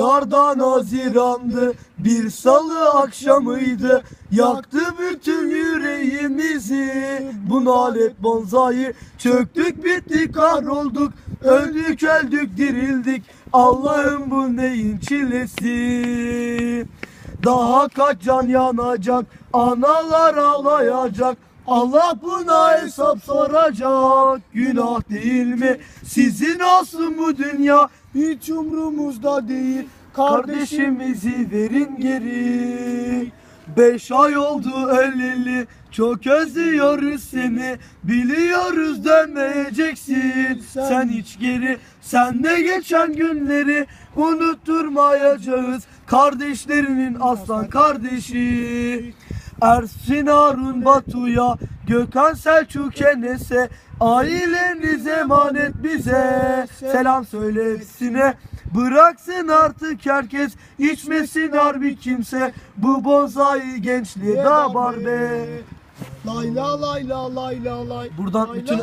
Aylardan Haziran'dı bir salı akşamıydı. Yaktı bütün yüreğimizi Bu nalet bonzayı. Çöktük bittik kahrolduk Öldük öldük dirildik. Allah'ım bu neyin çilesi? Daha kaç can yanacak Analar ağlayacak Allah buna hesap soracak. Günah değil mi? Sizin olsun bu dünya Hiç umrumuzda değil. Kardeşimizi verin geri. Beş ay oldu öleli Çok özlüyoruz seni. Biliyoruz dönmeyeceksin Sen hiç geri. Sen de geçen günleri Unutturmayacağız. Kardeşlerinin aslan kardeşi Ersin Harun Batu'ya Gökhan Selçuk Enes'e Aileniz emanet bize. Selam söyle hepsine. Bıraksın artık herkes içmesin harbi kimse. Bu bonsai gençliğe dabar be. Lay la lay la lay la lay. Buradan bütün